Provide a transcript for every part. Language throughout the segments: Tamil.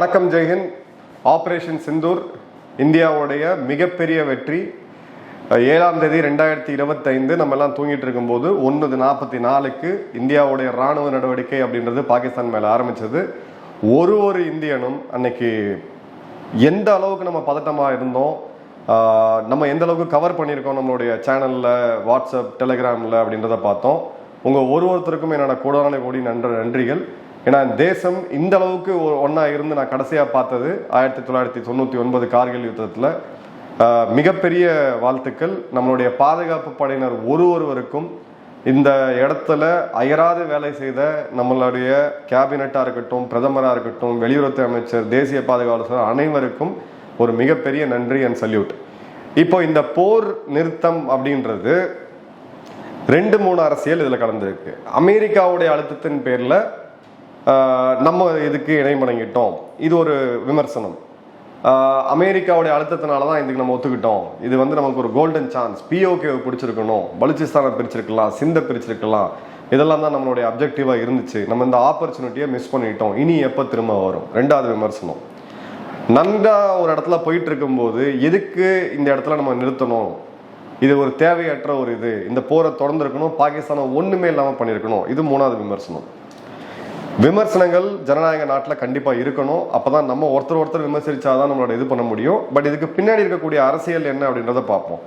வணக்கம் ஜெய்ஹிந்த் ஆப்ரேஷன் சிந்தூர் இந்தியாவுடைய மிகப்பெரிய வெற்றி. ஏழாம் தேதி ரெண்டாயிரத்தி இருபத்தைந்து நம்ம எல்லாம் தூங்கிட்டு இருக்கும்போது ஒன்பது நாற்பத்தி நாலுக்கு இந்தியாவுடைய ராணுவ நடவடிக்கை அப்படின்றது பாகிஸ்தான் மேலே ஆரம்பித்தது ஒரு ஒரு இந்தியனும் அன்னைக்கு எந்த அளவுக்கு நம்ம பதட்டமாக இருந்தோம் நம்ம எந்த அளவுக்கு கவர் பண்ணியிருக்கோம் நம்மளுடைய சேனலில் வாட்ஸ்அப் டெலிகிராம்ல அப்படின்றத பார்த்தோம். உங்கள் ஒரு ஒருத்தருக்கும் என்னோட கோடான கோடி நன்ற நன்றிகள். ஏன்னா தேசம் இந்த அளவுக்கு ஒ- ஒன்றா இருந்து நான் கடைசியாக பார்த்தது ஆயிரத்தி தொள்ளாயிரத்தி தொண்ணூற்றி ஒன்பது கார்கில் யுத்தத்தில். மிகப்பெரிய வாழ்த்துக்கள். நம்மளுடைய பாதுகாப்பு படையினர் ஒரு ஒருவருக்கும் இந்த இடத்துல அயராது வேலை செய்த நம்மளுடைய கேபினட்டாக இருக்கட்டும் பிரதமராக இருக்கட்டும் வெளியுறவுத்துறை அமைச்சர் தேசிய பாதுகாவலர் அனைவருக்கும் ஒரு மிகப்பெரிய நன்றி அண்ட் சல்யூட் இப்போ இந்த போர் நிறுத்தம் அப்படின்றது ரெண்டு மூணு அரசியல் இதில் கலந்துருக்கு. அமெரிக்காவுடைய அழுத்தத்தின் பேரில் நம்ம இதுக்கு இணைமணங்கிட்டோம் இது ஒரு விமர்சனம். அமெரிக்காவுடைய அழுத்தத்தினால தான் இதுக்கு நம்ம ஒத்துக்கிட்டோம். இது வந்து நமக்கு ஒரு golden chance P O K பிடிச்சிருக்கணும். பலுச்சிஸ்தானை பிரிச்சிருக்கலாம் சிந்த பிரிச்சிருக்கலாம். இதெல்லாம் தான் நம்மளுடைய அப்ஜெக்டிவாக இருந்துச்சு. நம்ம இந்த ஆப்பர்ச்சுனிட்டியை மிஸ் பண்ணிட்டோம். இனி எப்போ திரும்ப வரும்? ரெண்டாவது விமர்சனம். நன்றாக ஒரு இடத்துல போயிட்டு இருக்கும்போது எதுக்கு இந்த இடத்துல நம்ம நிறுத்தணும்? இது ஒரு தேவையற்ற ஒரு இது. இந்த போரை தொடர்ந்துருக்கணும். பாகிஸ்தானை ஒன்றுமே இல்லாமல் பண்ணியிருக்கணும். இது மூணாவது விமர்சனம். விமர்சனங்கள் ஜனநாயக நாட்டில் கண்டிப்பாக இருக்கணும். அப்போ தான் நம்ம ஒருத்தர் ஒருத்தர் விமர்சிச்சாதான் நம்மளோட இது பண்ண முடியும். பட் இதுக்கு பின்னாடி இருக்கக்கூடிய அரசியல் என்ன அப்படின்றத பார்ப்போம்.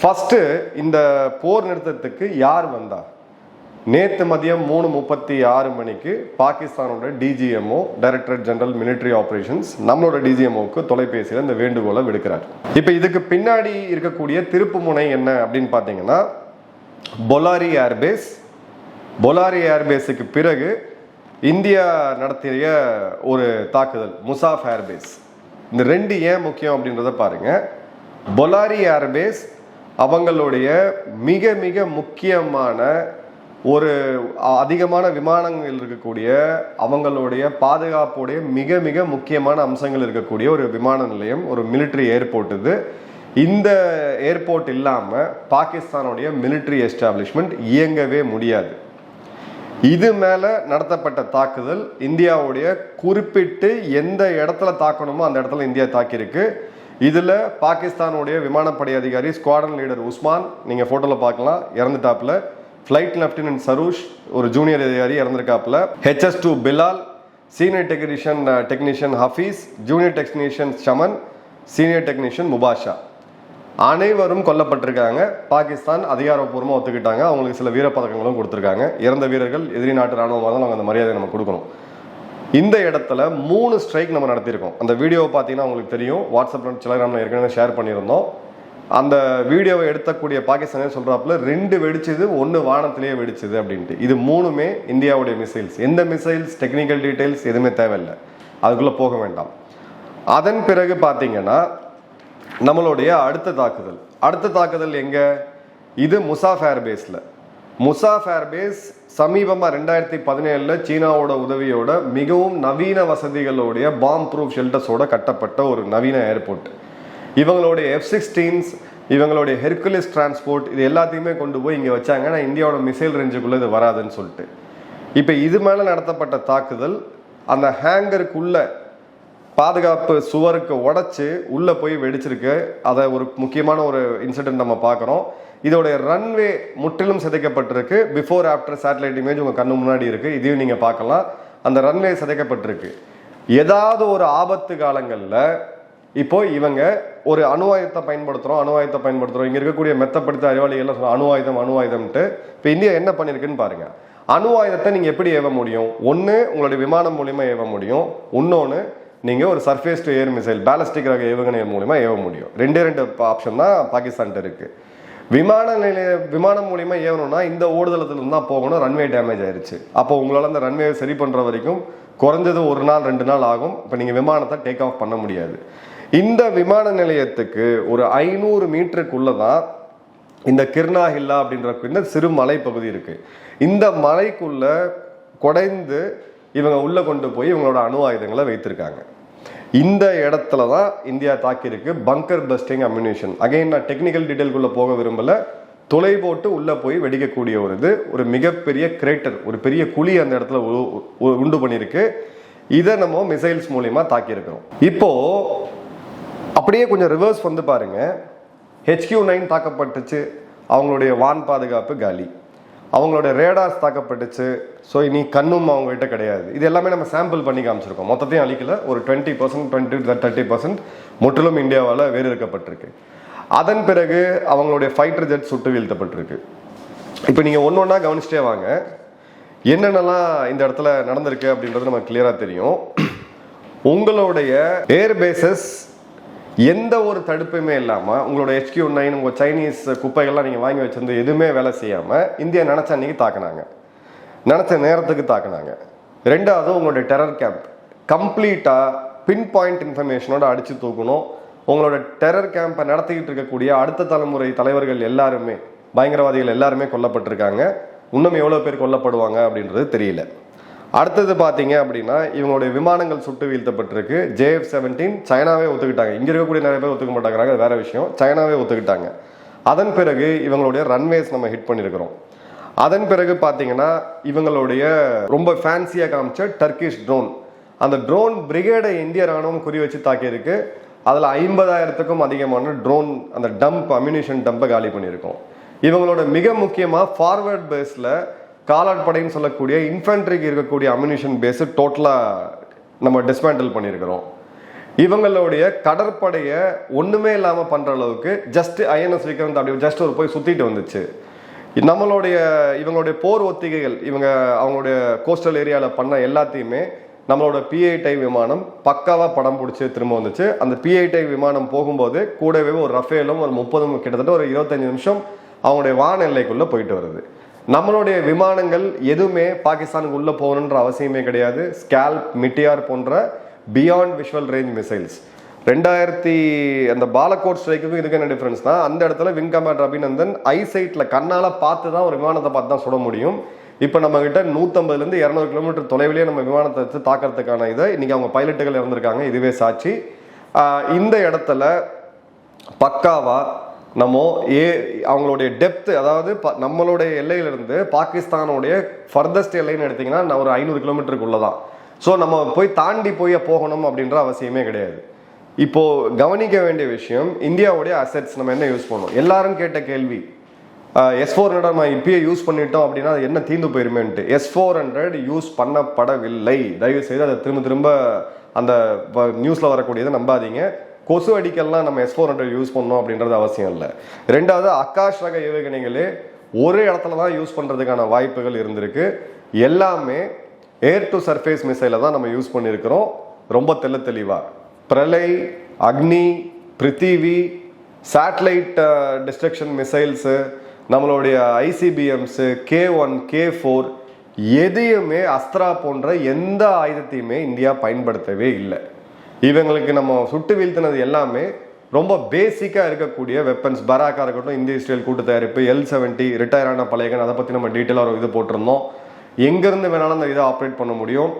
ஃபஸ்ட்டு இந்த போர் நிறுத்தத்துக்கு யார் வந்தா? நேற்று மதியம் மூணு முப்பத்தி ஆறு மணிக்கு பாகிஸ்தானோட DGMO director general military operations நம்மளோட டிஜிஎம்ஓக்கு தொலைபேசியில் இந்த வேண்டுகோளை விடுக்கிறார். இப்போ இதுக்கு பின்னாடி இருக்கக்கூடிய திருப்பு முனை என்ன அப்படின்னு பார்த்தீங்கன்னா பொலாரி ஏர்பேஸ் பொலாரி ஏர்பேஸுக்கு பிறகு இந்தியா நடத்திய ஒரு தாக்குதல் முசாஃப் ஏர்பேஸ் இந்த ரெண்டு ஏன் முக்கியம் அப்படின்றத பாருங்க. பொலாரி ஏர்பேஸ் அவங்களுடைய மிக மிக முக்கியமான ஒரு அதிகமான விமானங்கள் இருக்கக்கூடிய அவங்களுடைய பாதுகாப்புடைய மிக மிக முக்கியமான அம்சங்கள் இருக்கக்கூடிய ஒரு விமான நிலையம் ஒரு மிலிட்ரி ஏர்போர்ட் இது. இந்த ஏர்போர்ட் இல்லாமல் பாகிஸ்தானுடைய மிலிட்ரி எஸ்டாப்ளிஷ்மெண்ட் இயங்கவே முடியாது. இது மேலே நடத்தப்பட்ட தாக்குதல் இந்தியாவுடைய குறிப்பிட்டு எந்த இடத்துல தாக்கணுமோ அந்த இடத்துல இந்தியா தாக்கியிருக்கு. இதில் பாகிஸ்தானுடைய விமானப்படை அதிகாரி ஸ்குவாடன் லீடர் உஸ்மான் நீங்கள் ஃபோட்டோவில் பார்க்கலாம். இறந்துட்டாப்புல. ஃப்ளைட் லெப்டினன்ட் சரூஷ் ஒரு ஜூனியர் அதிகாரி இறந்துருக்காப்புல. HS two Bilal senior technician technician Hafeez junior technician Saman senior technician Mubashar அனைவரும் கொல்லப்பட்டிருக்காங்க. பாகிஸ்தான் அதிகாரப்பூர்வமாக ஒத்துக்கிட்டாங்க. அவங்களுக்கு சில வீரப்பதக்கங்களும் கொடுத்துருக்காங்க. இறந்த வீரர்கள் எதிரி நாட்டு ராணுவமாக தான் நாங்கள் அந்த மரியாதை நம்ம கொடுக்கணும். இந்த இடத்துல மூணு ஸ்ட்ரைக் நம்ம நடத்தியிருக்கோம். அந்த வீடியோவை பார்த்தீங்கன்னா உங்களுக்கு தெரியும். வாட்ஸ்அப்பில் டெலிகிராமில் ஏற்கனவே ஷேர் பண்ணியிருந்தோம். அந்த வீடியோவை எடுத்தக்கூடிய பாகிஸ்தானே சொல்கிறாப்புல ரெண்டு வெடிச்சது ஒன்று வானத்திலேயே வெடிச்சது அப்படின்ட்டு. இது மூணுமே இந்தியாவுடைய மிசைல்ஸ் எந்த மிசைல்ஸ் டெக்னிக்கல் டீட்டெயில்ஸ் எதுவுமே தேவையில்லை. அதுக்குள்ளே போக வேண்டாம். அதன் பிறகு பார்த்தீங்கன்னா நம்மளுடைய அடுத்த தாக்குதல். அடுத்த தாக்குதல் எங்க? இது முசாஃப் ஏர்பேஸ்ல முசாஃப் ஏர்பேஸ் சமீபமாக ரெண்டாயிரத்தி பதினேழில் சீனாவோட உதவியோட மிகவும் நவீன வசதிகளுடைய பாம் ப்ரூஃப் ஷெல்டர்ஸோட கட்டப்பட்ட ஒரு நவீன ஏர்போர்ட் இவங்களுடைய எஃப் சிக்ஸ்டீன்ஸ் இவங்களுடைய ஹெர்குலிஸ் டிரான்ஸ்போர்ட் இது எல்லாத்தையுமே கொண்டு போய் இங்கே வச்சாங்க. ஆனால் இந்தியாவோட மிசைல் ரேஞ்சுக்குள்ளே இது வராதுன்னு சொல்லிட்டு. இப்போ இது மேலே நடத்தப்பட்ட தாக்குதல் அந்த ஹேங்கருக்குள்ளே பாதுகாப்பு சுவருக்கு உடைச்சு உள்ளே போய் வெடிச்சிருக்கு. அதை ஒரு முக்கியமான ஒரு இன்சிடென்ட் நம்ம பார்க்குறோம். இதோடைய ரன்வே முற்றிலும் சிதைக்கப்பட்டிருக்கு. பிஃபோர் ஆஃப்டர் சேட்டலைட் இமேஜ் உங்கள் கண்ணு முன்னாடி இருக்குது இதையும் நீங்கள் பார்க்கலாம். அந்த ரன்வே சிதைக்கப்பட்டிருக்கு. ஏதாவது ஒரு ஆபத்து காலங்களில் இப்போ இவங்க ஒரு அணு ஆயுதத்தை பயன்படுத்துகிறோம் அணு ஆயுதத்தை பயன்படுத்துகிறோம் இங்கே இருக்கக்கூடிய மெத்தப்படுத்த அறிவாளிகள் எல்லாம் அணு ஆயுதம் அணு ஆயுதம்ட்டு இப்போ இந்தியா என்ன பண்ணியிருக்குன்னு பாருங்கள் அணு ஆயுதத்தை நீங்கள் எப்படி ஏவ முடியும்? ஒன்று உங்களுடைய விமானம் மூலியமாக ஏவ முடியும். இன்னொன்று நீங்கள் ஒரு surface to air missile ballistic ரக ஏவுகணை மூலிமா ஏவ முடியும். ரெண்டே ரெண்டு ஆப்ஷன் தான் பாகிஸ்தான்கிட்ட இருக்குது விமான நிலைய விமானம் மூலிமா ஏவணும்னா இந்த ஓடுதளத்துலேருந்து தான் போகணும் ரன்வே டேமேஜ் ஆயிருச்சு. அப்போ உங்களால் அந்த ரன்வே சரி பண்ணுற வரைக்கும் குறைஞ்சது ஒரு நாள் ரெண்டு நாள் ஆகும். இப்போ நீங்கள் விமானத்தை டேக் ஆஃப் பண்ண முடியாது. இந்த விமான நிலையத்துக்கு ஒரு ஐநூறு மீட்டருக்குள்ள தான் இந்த கிர்னா ஹில்லா அப்படின்ற இந்த சிறு மலைப்பகுதி இருக்குது இந்த மலைக்குள்ள குடைந்து இவங்க உள்ளே கொண்டு போய் இவங்களோட அணு ஆயுதங்களை வைத்திருக்காங்க. இந்த இடத்துல தான் இந்தியா தாக்கியிருக்கு பங்கர் பஸ்டிங் அம்யூனேஷன் அகைன் நான் டெக்னிக்கல் டீட்டெயில்குள்ளே போக விரும்பல. துளை போட்டு உள்ளே போய் வெடிக்கக்கூடிய ஒரு இது ஒரு மிகப்பெரிய கிரேட்டர் ஒரு பெரிய குழி அந்த இடத்துல உ- உ- உண்டு பண்ணியிருக்கு. இதை நம்ம மிசைல்ஸ் மூலியமாக தாக்கியிருக்கிறோம். இப்போ அப்படியே கொஞ்சம் ரிவர்ஸ் வந்து பாருங்க. ஹெச்கியூ நைன் தாக்கப்பட்டுச்சு. அவங்களுடைய வான் பாதுகாப்பு காலி. அவங்களோட ரேடார்ஸ் தாக்கப்பட்டுச்சு. ஸோ இனி கண்ணும் அவங்ககிட்ட கிடையாது. இது எல்லாமே நம்ம சாம்பிள் பண்ணி காமிச்சிருக்கோம். மொத்தத்தையும் அழிக்கல. ஒரு twenty percent twenty thirty percent முற்றிலும் இந்தியாவால் வேறுக்கப்பட்டிருக்கு அதன் பிறகு அவங்களுடைய ஃபைட்டர் ஜெட் சுட்டு வீழ்த்தப்பட்டிருக்கு. இப்போ நீங்கள் ஒன்று ஒன்றா கவனிச்சிட்டே வாங்க. என்னென்னலாம் இந்த இடத்துல நடந்திருக்கு அப்படின்றது நமக்கு கிளியராக தெரியும். உங்களுடைய ஏர் பேசஸ் எந்த ஒரு தடுப்புமே இல்லாமல் உங்களோட ஹெச்கியூ நைன் உங்கள் சைனீஸ் குப்பைகள்லாம் நீங்கள் வாங்கி வச்சிருந்து எதுவுமே வேலை செய்யாமல் இந்தியா நினச்ச அன்னைக்கு தாக்குனாங்க. நினச்ச நேரத்துக்கு தாக்குனாங்க. ரெண்டாவது உங்களுடைய டெரர் கேம்ப் கம்ப்ளீட்டாக பின் பாயிண்ட் இன்ஃபர்மேஷனோட அடித்து தூக்கணும். உங்களோட டெரர் கேம்பை நடத்திக்கிட்டு இருக்கக்கூடிய அடுத்த தலைமுறை தலைவர்கள் எல்லாருமே பயங்கரவாதிகள் எல்லாருமே கொல்லப்பட்டிருக்காங்க. இன்னும் எவ்வளோ பேர் கொல்லப்படுவாங்க அப்படின்றது தெரியல. அடுத்தது பார்த்தீங்க அப்படின்னா இவங்களுடைய விமானங்கள் சுட்டு வீழ்த்தப்பட்டிருக்கு. ஜேஎஃப் செவன்டீன் சைனாவே ஒத்துக்கிட்டாங்க. இங்கே இருக்கக்கூடிய நிறைய பேர் ஒத்துக்க மாட்டாங்கிறாங்க. வேற விஷயம். சைனாவே ஒத்துக்கிட்டாங்க. அதன் பிறகு இவங்களுடைய ரன்வேஸ் நம்ம ஹிட் பண்ணியிருக்கிறோம் அதன் பிறகு பார்த்தீங்கன்னா இவங்களுடைய ரொம்ப ஃபேன்சியாக காமிச்ச டர்க்கிஷ் ட்ரோன் அந்த ட்ரோன் பிரிகேடை இந்திய ராணுவம் குறி வச்சு தாக்கியிருக்கு. அதில் ஐம்பதாயிரத்துக்கும் அதிகமான ட்ரோன் அந்த டம்ப் அம்யூனிஷன் டம்பை காலி பண்ணியிருக்கோம். இவங்களோட மிக முக்கியமாக ஃபார்வர்ட் பேஸில் காலாட்படைன்னு சொல்லக்கூடிய இன்ஃபென்ட்ரிக்கு இருக்கக்கூடிய அம்யூனிஷன் பேஸு டோட்டலாக நம்ம டிஸ்மேண்டில் பண்ணியிருக்கிறோம். இவங்களுடைய கடற்படையை ஒன்றுமே இல்லாமல் பண்ணுற அளவுக்கு ஜஸ்ட் ஐஎன்எஸ் விக்ரம் அப்படி ஜஸ்ட் ஒரு போய் சுற்றிட்டு வந்துச்சு. நம்மளுடைய இவங்களுடைய போர் ஒத்திகைகள் இவங்க அவங்களுடைய கோஸ்டல் ஏரியாவில் பண்ண எல்லாத்தையுமே நம்மளோட பிஐடை விமானம் பக்காவாக படம் பிடிச்சி திரும்ப வந்துச்சு. அந்த பிஐடை விமானம் போகும்போது கூடவே ஒரு ரஃபேலும் ஒரு முப்பதும் கிட்டத்தட்ட ஒரு இருபத்தஞ்சு நிமிஷம் அவங்களுடைய வான எல்லைக்குள்ளே போயிட்டு வருது. நம்மளுடைய விமானங்கள் எதுவுமே பாகிஸ்தானுக்கு உள்ளே போகணுன்ற அவசியமே கிடையாது. ஸ்கேல்ப் மிட்டியார் போன்ற பியாண்ட் விஷுவல் ரேஞ்ச் மிசைல்ஸ் ரெண்டாயிரத்தி அந்த பாலக்கோட் ஸ்ட்ரைக்குக்கும் இதுக்கு என்ன டிஃபரன்ஸ் தான் அந்த இடத்துல விங் கமாண்டர் அபிநந்தன் ஐசைட்டில் கண்ணால் பார்த்து தான் ஒரு விமானத்தை பார்த்து தான் சுட முடியும். இப்போ நம்ம கிட்ட நூற்றம்பதுலேருந்து இரநூறு கிலோமீட்டர் தொலைவிலேயே நம்ம விமானத்தை வச்சு தாக்கிறதுக்கான இதை இன்னைக்கு அவங்க பைலட்டுகள் இறந்துருக்காங்க. இதுவே சாட்சி. இந்த இடத்துல பக்காவா நம்ம ஏ அவங்களுடைய டெப்த் அதாவது ப- நம்மளுடைய எல்லையிலிருந்து பாகிஸ்தானுடைய ஃபர்தஸ்ட் எல்லைன்னு எடுத்தீங்கன்னா நான் ஒரு ஐநூறு கிலோமீட்டருக்குள்ளே தான் ஸோ நம்ம போய் தாண்டி போய் போகணும் அப்படின்ற அவசியமே கிடையாது. இப்போது கவனிக்க வேண்டிய விஷயம் இந்தியாவுடைய அசெட்ஸ் நம்ம என்ன யூஸ் பண்ணோம்? எல்லாரும் கேட்ட கேள்வி எஸ் ஃபோர் ஹண்ட்ரட் நம்ம இப்பயே யூஸ் பண்ணிட்டோம் அப்படின்னா அது என்ன தீர்ந்து போயிருமேன்ட்டு. எஸ் ஃபோர் ஹண்ட்ரட் யூஸ் பண்ணப்படவில்லை. தயவு செய்து அதை திரும்ப திரும்ப அந்த நியூஸில் வரக்கூடியதை நம்பாதீங்க. கொசு அடிக்கல்லாம் நம்ம எஸ் ஃபோர் ஹண்ட்ரட் யூஸ் பண்ணோம் அப்படின்றது அவசியம் இல்லை. ரெண்டாவது அக்காஷ் ரக ஏவுகணைகளே ஒரே இடத்துல தான் யூஸ் பண்ணுறதுக்கான வாய்ப்புகள் இருந்திருக்கு. எல்லாமே ஏர் டு சர்ஃபேஸ் மிசைலை தான் நம்ம யூஸ் பண்ணியிருக்கிறோம் ரொம்ப தெல்ல தெளிவாக பிரலை அக்னி பிருத்திவி சேட்டலைட் டிஸ்ட்ரக்ஷன் மிசைல்ஸு நம்மளுடைய ICBMs K one K four எதையுமே அஸ்த்ரா போன்ற எந்த ஆயுதத்தையுமே இந்தியா பயன்படுத்தவே இல்லை. இவங்களுக்கு நம்ம சுட்டு வீழ்த்தினது எல்லாமே ரொம்ப பேசிக்காக இருக்கக்கூடிய வெப்பன்ஸ் பராக்கா இருக்கட்டும் இந்திய இஸ்ரேல் கூட்டு தயாரிப்பு எல் செவன்ட்டி ரிட்டையர் ஆன பழையகன் அதை பற்றி நம்ம டீட்டெயிலாக ஒரு இது போட்டிருந்தோம். எங்கேருந்து வேணாலும் அந்த இதை ஆப்ரேட் பண்ண முடியும்.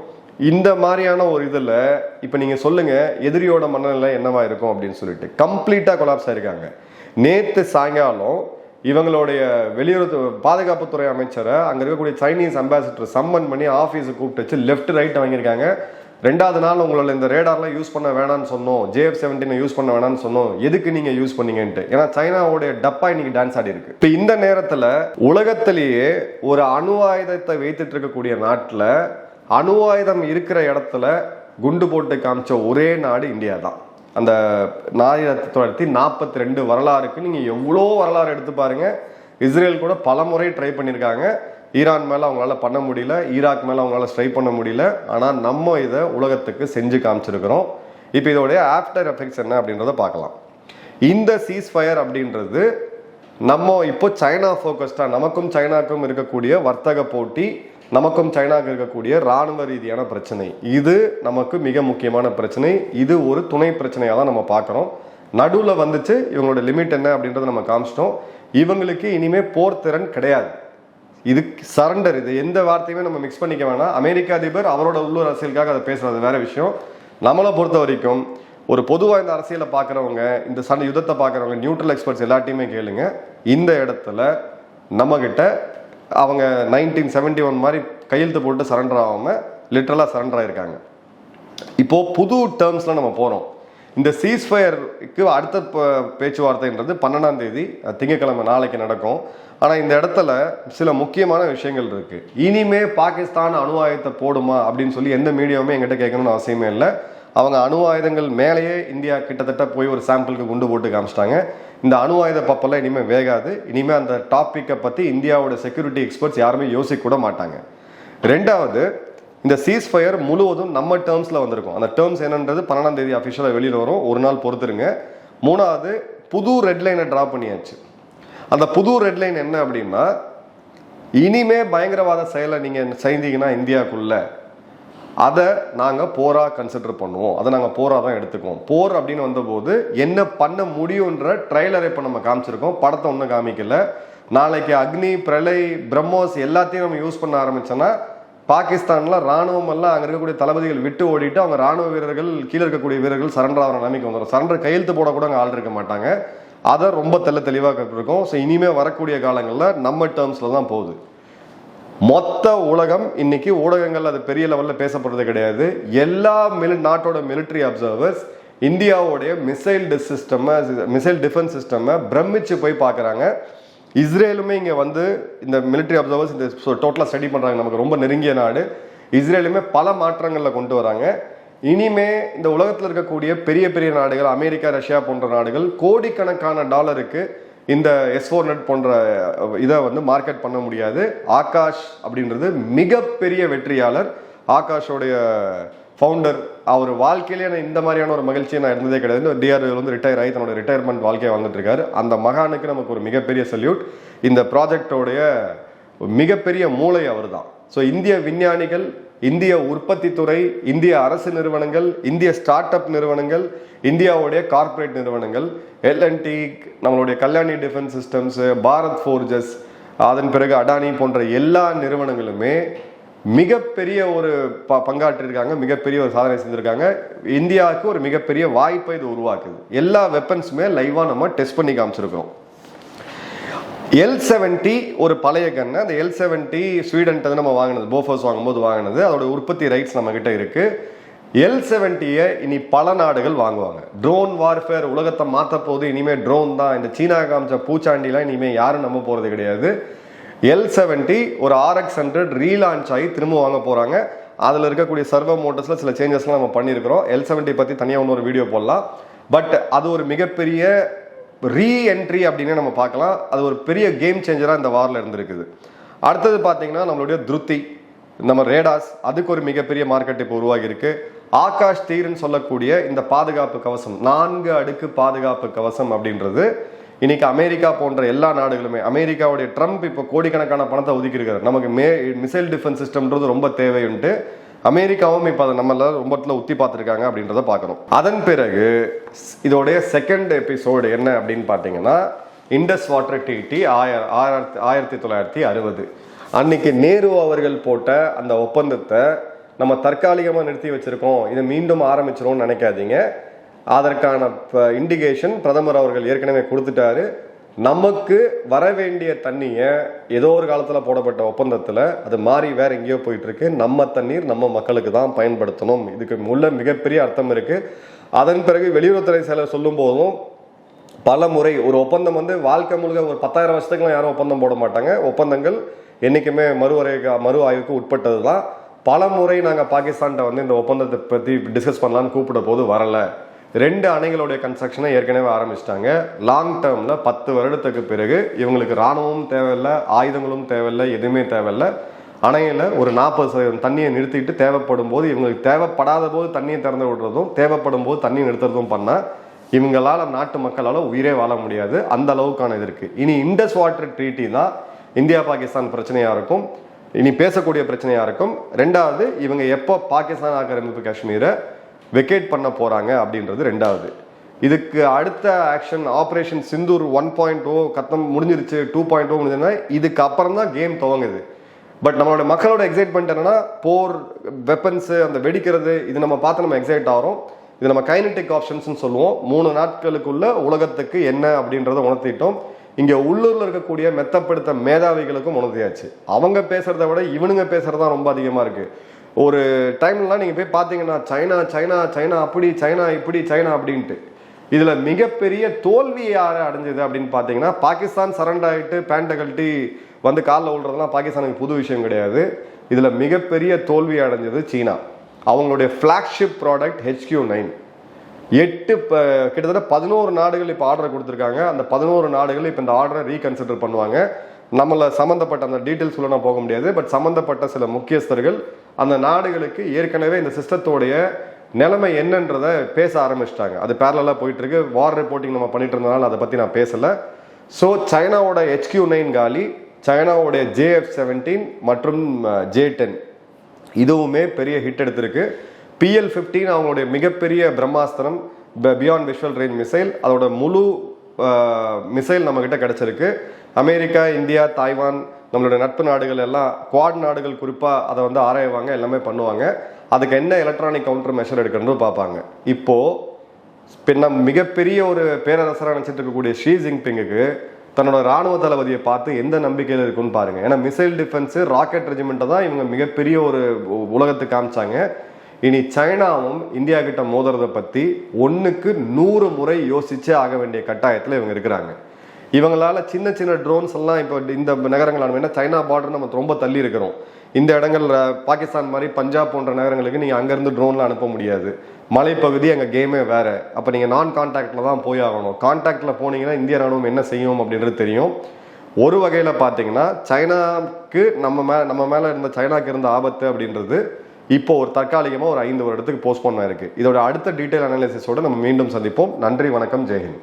இந்த மாதிரியான ஒரு இதில் இப்போ நீங்கள் சொல்லுங்கள் எதிரியோட மனநிலை என்னவா இருக்கும் அப்படின்னு சொல்லிட்டு. கம்ப்ளீட்டாக கொலாப்ஸ் ஆயிருக்காங்க. நேற்று சாயங்காலம் இவங்களுடைய வெளியுறவு பாதுகாப்புத்துறை அமைச்சரை அங்கே இருக்கக்கூடிய சைனீஸ் அம்பாசிடர் சம்மன் பண்ணி ஆஃபீஸை கூப்பிட்டு வச்சு லெஃப்ட் ரைட் வாங்கியிருக்காங்க. ரெண்டாவது நாள் உங்களோட இந்த ரேடார்லாம் யூஸ் பண்ண வேணாம்னு சொன்னோம். ஜேஎஃப் செவன்டீனை யூஸ் பண்ண வேணாம்னு சொன்னோம். எதுக்கு நீங்கள் யூஸ் பண்ணீங்கன்ட்டு? ஏன்னா சைனாவுடைய டப்பா இன்னைக்கு டான்ஸ் ஆடி இருக்கு. இப்போ இந்த நேரத்தில் உலகத்திலேயே ஒரு அணு ஆயுதத்தை வைத்துட்டு இருக்கக்கூடிய நாட்டில் அணு ஆயுதம் இருக்கிற இடத்துல குண்டு போட்டு காமிச்ச ஒரே நாடு இந்தியா தான் அந்த ஆயிரத்தி தொள்ளாயிரத்தி நாற்பத்தி ரெண்டு வரலாறுக்கு நீங்கள் எவ்வளோ வரலாறு எடுத்து பாருங்க. இஸ்ரேல் கூட பல முறை ட்ரை பண்ணியிருக்காங்க ஈரான் மேலே அவங்களால பண்ண முடியல ஈராக் மேலே அவங்களால ஸ்ட்ரை பண்ண முடியல. ஆனால் நம்ம இதை உலகத்துக்கு செஞ்சு காமிச்சிருக்கிறோம். இப்போ இதோடைய ஆஃப்டர் எஃபெக்ட்ஸ் என்ன அப்படின்றத பார்க்கலாம். இந்த சீஸ் ஃபயர் அப்படின்றது நம்ம இப்போ சைனா ஃபோக்கஸ்டாக நமக்கும் சைனாக்கும் இருக்கக்கூடிய வர்த்தக போட்டி நமக்கும் சைனாவுக்கு இருக்கக்கூடிய ராணுவ ரீதியான பிரச்சனை. இது நமக்கு மிக முக்கியமான பிரச்சனை. இது ஒரு துணை பிரச்சனையாக தான் நம்ம பார்க்குறோம். நடுவில் வந்துச்சு இவங்களோட லிமிட் என்ன அப்படின்றத நம்ம காமிச்சிட்டோம். இவங்களுக்கு இனிமேல் போர் திறன் கிடையாது. இது சரண்டர் இது எந்த வார்த்தையுமே நம்ம மிக்ஸ் பண்ணிக்க வேணாம். அமெரிக்க அதிபர் அவரோட உள்ளூர் அரசியலுக்காக அதை பேசுறது வேற விஷயம். நம்மளை பொறுத்த வரைக்கும் ஒரு பொதுவாக இந்த அரசியலை பார்க்குறவங்க இந்த சண்டை யுத்தத்தை பார்க்குறவங்க நியூட்ரல் எக்ஸ்பர்ட்ஸ் எல்லாத்தையுமே கேளுங்க. இந்த இடத்துல நம்மக்கிட்ட அவங்க நைன்டீன் செவன்டி ஒன் மாதிரி கையெழுத்து போட்டு சரண்டர் ஆகாமல் லிட்ரலாக சரண்டர் ஆயிருக்காங்க. இப்போ புது டேர்ம்ஸில் நம்ம போகிறோம் இந்த சீஸ்ஃபயருக்கு அடுத்த ப- பேச்சுவார்த்தைன்றது பன்னெண்டாம் தேதி திங்கக்கிழமை நாளைக்கு நடக்கும். ஆனால் இந்த இடத்துல சில முக்கியமான விஷயங்கள் இருக்கு. இனிமே பாகிஸ்தான் அணு ஆயுதத்தை போடுமா அப்படின்னு சொல்லி எந்த மீடியாவுமே எங்கிட்ட கேட்கணும்னு அவசியமே இல்லை. அவங்க அணு ஆயுதங்கள் மேலேயே இந்தியா கிட்டத்தட்ட போய் ஒரு சாம்பிளுக்கு குண்டு போட்டு காமிச்சிட்டாங்க. இந்த அணு ஆயுத பப்பெல்லாம் இனிமேல் வேகாது. இனிமேல் அந்த டாப்பிக்கை பற்றி இந்தியாவோட செக்யூரிட்டி எக்ஸ்பர்ட்ஸ் யாருமே யோசிக்க கூட மாட்டாங்க. ரெண்டாவது இந்த சீஸ்ஃபயர் முழுவதும் நம்ம டேர்ம்ஸில் வந்திருக்கும். அந்த டேர்ம்ஸ் என்னன்றது பன்னெண்டாம் தேதி அஃபிஷியலாக வெளியில் வரும். ஒரு நாள் பொறுத்துருங்க. மூணாவது புது ரெட் லைனை ட்ரா பண்ணியாச்சு. அந்த புது ரெட் லைன் என்ன அப்படின்னா இனிமே பயங்கரவாத செயலை நீங்க செய்தீங்கன்னா இந்தியாக்குள்ள அதை நாங்கள் போரா கன்சிடர் பண்ணுவோம். அதை நாங்கள் போரா தான் எடுத்துக்குவோம். போர் அப்படின்னு வந்தபோது என்ன பண்ண முடியுன்ற ட்ரைலரை இப்போ நம்ம காமிச்சிருக்கோம். படத்தை ஒன்றும் காமிக்கல. நாளைக்கு அக்னி பிரளய் பிரம்மோஸ் எல்லாத்தையும் நம்ம யூஸ் பண்ண ஆரம்பிச்சோன்னா பாகிஸ்தான்ல ராணுவம் எல்லாம் அங்க இருக்கக்கூடிய தளபதிகள் விட்டு ஓடிட்டு அவங்க ராணுவ வீரர்கள் கீழே இருக்கக்கூடிய வீரர்கள் சரண்டர் ஆகிற நிலைமைக்கு வந்துடும் சரண்டர் கையெழுத்து போட கூட அங்கே ஆள் இருக்க மாட்டாங்க. அதை ரொம்ப தெல்ல தெளிவாக இருக்கும் ஸோ இனிமேல் வரக்கூடிய காலங்களில் நம்ம டேர்ம்ஸில் தான் போகுது. மொத்த உலகம் இன்னைக்கு ஊடகங்கள் அது பெரிய லெவலில் பேசப்படுறது கிடையாது. எல்லா மிலி நாட்டோட மிலிட்டரி அப்சர்வர்ஸ் இந்தியாவுடைய மிசைல் சிஸ்டம் மிசைல் டிஃபென்ஸ் சிஸ்டம்மை பிரமிச்சு போய் பார்க்குறாங்க. இஸ்ரேலுமே இங்கே வந்து இந்த மிலிட்டரி அப்சர்வர்ஸ் இந்த டோட்டலாக ஸ்டடி பண்ணுறாங்க நமக்கு ரொம்ப நெருங்கிய நாடு. இஸ்ரேலுமே பல மாற்றங்களில் கொண்டு வராங்க. இனிமே இந்த உலகத்தில் இருக்கக்கூடிய பெரிய பெரிய நாடுகள் அமெரிக்கா ரஷ்யா போன்ற நாடுகள் கோடிக்கணக்கான டாலருக்கு இந்த எஸ் ஃபோர் நெட் போன்ற இதை வந்து மார்க்கெட் பண்ண முடியாது. ஆகாஷ் அப்படின்றது மிகப்பெரிய வெற்றியாளர். ஆகாஷோடைய ஃபவுண்டர் அவர் வாழ்க்கையிலே நான் இந்த மாதிரியான ஒரு மகிழ்ச்சியை நான் இருந்ததே கிடையாது. டிஆர்எல் வந்து ரிட்டையர் ஆகி தன்னோட ரிட்டையர்மெண்ட் வாழ்க்கையை வாழ்ந்துட்டு இருக்காரு அந்த மகானுக்கு நமக்கு ஒரு மிகப்பெரிய சல்யூட் இந்த ப்ராஜெக்டோடைய மிகப்பெரிய மூளை அவர் தான் ஸோ இந்திய விஞ்ஞானிகள் இந்திய உற்பத்தி துறை இந்திய அரசு நிறுவனங்கள் இந்திய ஸ்டார்ட் அப் நிறுவனங்கள் இந்தியாவுடைய கார்ப்பரேட் நிறுவனங்கள் எல்என்டி நம்மளுடைய Kalyani defence systems Bharat forges அதன் பிறகு அடானி போன்ற எல்லா நிறுவனங்களுமே மிகப்பெரிய ஒரு ப பங்காற்றிருக்காங்க மிகப்பெரிய ஒரு சாதனை செஞ்சுருக்காங்க இந்தியாவுக்கு ஒரு மிகப்பெரிய வாய்ப்பை இது உருவாக்குது. எல்லா வெப்பன்ஸுமே லைவாக நம்ம டெஸ்ட் பண்ணி காமிச்சிருக்கோம் எல் செவன்டி ஒரு பழைய கன்னு. அந்த எல் செவன்டி ஸ்வீடன்ட்டு நம்ம வாங்கினது. போஃபர்ஸ் வாங்கும்போது வாங்கினது. அதோட உற்பத்தி ரைட்ஸ் நம்ம கிட்ட இருக்கு. எல் செவன்ட்டியை இனி பல நாடுகள் வாங்குவாங்க. ட்ரோன் வார்ஃபேர் உலகத்தை மாற்ற போது இனிமேல் ட்ரோன் தான். இந்த சீனா காமிச்ச பூச்சாண்டிலாம் இனிமேல் யாரும் நம்ப போகிறது கிடையாது. எல் செவன்ட்டி ஒரு ஆர்எக்ஸ் ஹண்ட்ரட் ரீலான்ச் ஆகி திரும்ப வாங்க போகிறாங்க அதில் இருக்கக்கூடிய சர்வ மோட்டர்ஸில் சில சேஞ்சஸ்லாம் நம்ம பண்ணியிருக்கிறோம். எல் செவன்ட்டி பற்றி தனியாக இன்னொரு வீடியோ போடலாம். பட் அது ஒரு மிகப்பெரிய ரீஎன்ட்ரி அப்படின்னு நம்ம பார்க்கலாம். அது ஒரு பெரிய கேம் சேஞ்சராக இந்த வாரில் இருந்திருக்குது. அடுத்தது பார்த்தீங்கன்னா நம்மளுடைய திருத்தி நம்ம ரேடாஸ் அதுக்கு ஒரு மிகப்பெரிய மார்க்கெட் இப்போ உருவாகி இருக்கு ஆகாஷ் தீர்ன்னு சொல்லக்கூடிய இந்த பாதுகாப்பு கவசம் நான்கு அடுக்கு பாதுகாப்பு கவசம் அப்படின்றது இன்னைக்கு அமெரிக்கா போன்ற எல்லா நாடுகளுமே அமெரிக்காவுடைய ட்ரம்ப் இப்போ கோடிக்கணக்கான பணத்தை ஒதுக்கியிருக்காரு. நமக்கு மே மிசைல் டிஃபென்ஸ் சிஸ்டம்ன்றது ரொம்ப தேவைன்ட்டு அமெரிக்காவும் இப்போ அதை நம்மள ரொம்ப இடத்துல உத்தி பார்த்துருக்காங்க அப்படின்றத பார்க்குறோம் அதன் பிறகு இதோடைய செகண்ட் எபிசோடு என்ன அப்படின்னு பார்த்தீங்கன்னா இண்டஸ் வாட்டர் டிடி ஆயிர ஆயிரத்தி ஆயிரத்தி தொள்ளாயிரத்தி அறுபது. அன்னைக்கு நேரு அவர்கள் போட்ட அந்த ஒப்பந்தத்தை நம்ம தற்காலிகமாக நிறுத்தி வச்சுருக்கோம். இதை மீண்டும் ஆரம்பிச்சிரும்னு நினைக்காதீங்க. அதற்கான இண்டிகேஷன் பிரதமர் அவர்கள் ஏற்கனவே கொடுத்துட்டாரு. நமக்கு வர வேண்டிய தண்ணியை ஏதோ ஒரு காலத்தில் போடப்பட்ட ஒப்பந்தத்தில் அது மாறி வேற எங்கேயோ போயிட்டு இருக்கு நம்ம தண்ணீர் நம்ம மக்களுக்கு தான் பயன்படுத்தணும். இதுக்கு உள்ள மிகப்பெரிய அர்த்தம் இருக்கு. அதன் பிறகு வெளியுறவுத்துறை செயலர் சொல்லும் போதும் பல முறை ஒரு ஒப்பந்தம் வந்து வாழ்க்கை முழுக்க ஒரு பத்தாயிரம் வருஷத்துக்குலாம் யாரும் ஒப்பந்தம் போட மாட்டாங்க. ஒப்பந்தங்கள் என்றைக்குமே மறுவரை மறு ஆய்வுக்கு உட்பட்டது தான் பல முறை நாங்கள் பாகிஸ்தான்கிட்ட வந்து இந்த ஒப்பந்தத்தை பற்றி டிஸ்கஸ் பண்ணலான்னு கூப்பிட போது வரலை. ரெண்டு அணைகளுடைய கன்ஸ்ட்ரக்ஷனை ஏற்கனவே ஆரம்பிச்சிட்டாங்க. லாங் டேர்மில் பத்து வருடத்துக்கு பிறகு இவங்களுக்கு ராணுவமும் தேவையில்லை ஆயுதங்களும் தேவையில்லை எதுவுமே தேவையில்லை. அணையில் ஒரு நாற்பது சதவீதம் தண்ணியை நிறுத்திட்டு தேவைப்படும் போது இவங்களுக்கு தேவைப்படாத போது தண்ணியை திறந்து விடுறதும் தேவைப்படும் போது தண்ணி நிறுத்துறதும் பண்ணால் இவங்களால் நாட்டு மக்களால் உயிரே வாழ முடியாது. அந்த அளவுக்கான இது இருக்குது இனி இண்டஸ் வாட்டர் ட்ரீட்டி தான் இந்தியா பாகிஸ்தான் பிரச்சனையாக இருக்கும். இனி பேசக்கூடிய பிரச்சனையாக இருக்கும். ரெண்டாவது இவங்க எப்போ பாகிஸ்தான் ஆக்கிரமிப்பு காஷ்மீரை வெக்கேட் பண்ண போகிறாங்க அப்படின்றது ரெண்டாவது. இதுக்கு அடுத்த action operation Sindoor one point O கத்தம் முடிஞ்சிருச்சு டூ பாயிண்ட் ஓ முடிஞ்சதுன்னா இதுக்கு அப்புறம் தான் கேம் துவங்குது. பட் நம்மளோட மக்களோட எக்ஸைட்மெண்ட் என்னன்னா போர் வெப்பன்ஸு அந்த வெடிக்கிறது இது நம்ம பார்த்து நம்ம எக்ஸைட் ஆகிறோம். இது நம்ம கைனட்டிக் ஆப்ஷன்ஸ்னு சொல்லுவோம். மூணு நாட்களுக்குள்ள உலகத்துக்கு என்ன அப்படின்றத உணர்த்திட்டோம். இங்கே உள்ளூரில் இருக்கக்கூடிய மெத்தப்படுத்த மேதாவிகளுக்கும் உணர்த்தியாச்சு. அவங்க பேசுறத விட இவனுங்க பேசுறது தான் ரொம்ப அதிகமாக இருக்குது ஒரு டைம்லாம் நீங்கள் போய் பார்த்தீங்கன்னா சைனா சைனா சைனா அப்படி சைனா இப்படி சைனா அப்படின்ட்டு. இதில் மிகப்பெரிய தோல்வி யார் அடைஞ்சது அப்படின்னு பார்த்தீங்கன்னா பாகிஸ்தான் சரண்டர் ஆகிட்டு பேண்ட்டை கழட்டி வந்து காலில் விழுறதுலாம் பாகிஸ்தானுக்கு புது விஷயம் கிடையாது. இதில் மிகப்பெரிய தோல்வி அடைஞ்சது சீனா. அவங்களுடைய ஃப்ளாக்ஷிப் ப்ராடக்ட் ஹெச்கியூ நைன் எட்டு இப்போ கிட்டத்தட்ட பதினோரு நாடுகள் இப்போ ஆர்டர் கொடுத்துருக்காங்க. அந்த பதினோரு நாடுகள் இப்போ இந்த ஆர்டரை ரீகன்சிடர் பண்ணுவாங்க. நம்மளை சம்மந்தப்பட்ட அந்த டீட்டெயில்ஸ் நான் போக முடியாது. பட் சம்மந்தப்பட்ட சில முக்கியஸ்தர்கள் அந்த நாடுகளுக்கு ஏற்கனவே இந்த சிஸ்டத்தோடைய நிலைமை என்னன்றதை பேச ஆரம்பிச்சிட்டாங்க. அது பேரலாக போயிட்டு இருக்கு வார் ரிப்போர்ட்டிங் நம்ம பண்ணிட்டு இருந்தனால அதை பற்றி நான் பேசலை. ஸோ சைனாவோட ஹெச்கியூ நைன் காலி சைனாவுடைய ஜேஎஃப் செவன்டீன் மற்றும் ஜே டென் இதுவுமே பெரிய ஹிட் எடுத்திருக்கு. பிஎல் ஃபிஃப்டீன் அவங்களுடைய மிகப்பெரிய பிரம்மாஸ்திரம் பியாண்ட் விஷுவல் ரேஞ்ச் மிசைல் அதோட முழு மிசைல் நம்மக்கிட்ட கிடச்சிருக்கு. அமெரிக்கா இந்தியா தாய்வான் நம்மளுடைய நட்பு நாடுகள் எல்லாம் குவாட் நாடுகள் குறிப்பாக அதை வந்து ஆராய்வாங்க எல்லாமே பண்ணுவாங்க. அதுக்கு என்ன எலக்ட்ரானிக் கவுண்டர் மெஷர் எடுக்கணும்னு பார்ப்பாங்க. இப்போது பின்ன மிகப்பெரிய ஒரு பேரரசராக நினச்சிட்டு இருக்கக்கூடிய ஷீ ஜின்பிங்குக்கு தன்னோட ராணுவ தளபதியை பார்த்து எந்த நம்பிக்கையில் இருக்குன்னு பாருங்க. ஏன்னா மிசைல் டிஃபென்ஸு ராக்கெட் ரெஜிமெண்ட்டை தான் இவங்க மிகப்பெரிய ஒரு உ- உலகத்துக்கு காமிச்சாங்க. இனி சைனாவும் இந்தியா கிட்ட மோதுறதை பற்றி ஒன்றுக்கு நூறு முறை யோசிச்சே ஆக வேண்டிய கட்டாயத்தில் இவங்க இருக்கிறாங்க. இவங்களால சின்ன சின்ன ட்ரோன்ஸ் எல்லாம் இப்போ இந்த நகரங்களான அனுப்ப- ஏன்னா சைனா பார்டர் நம்ம ரொம்ப தள்ளி இருக்கிறோம். இந்த இடங்கள்ல பாகிஸ்தான் மாதிரி பஞ்சாப் போன்ற நகரங்களுக்கு நீங்க அங்கேருந்து ட்ரோன்ல அனுப்ப முடியாது. மலைப்பகுதி அங்கே கேமே வேற. அப்போ நீங்க நான் கான்டாக்டில் தான் போய் ஆகணும். கான்டாக்டில் போனீங்கன்னா இந்திய ராணுவம் என்ன செய்யும் அப்படின்றது தெரியும். ஒரு வகையில் பார்த்தீங்கன்னா சைனாவுக்கு நம்ம மே நம்ம மேலே இருந்த சைனாக்கு இருந்த ஆபத்து அப்படின்றது இப்போ ஒரு தற்காலிகமாக ஒரு ஐந்து வருடத்துக்கு போஸ்ட்போன் ஆயிருக்கு. இதோட அடுத்த டீட்டெயில் அனாலிசிஸோடு நம்ம மீண்டும் சந்திப்போம். நன்றி வணக்கம் ஜெயஹிந்த்.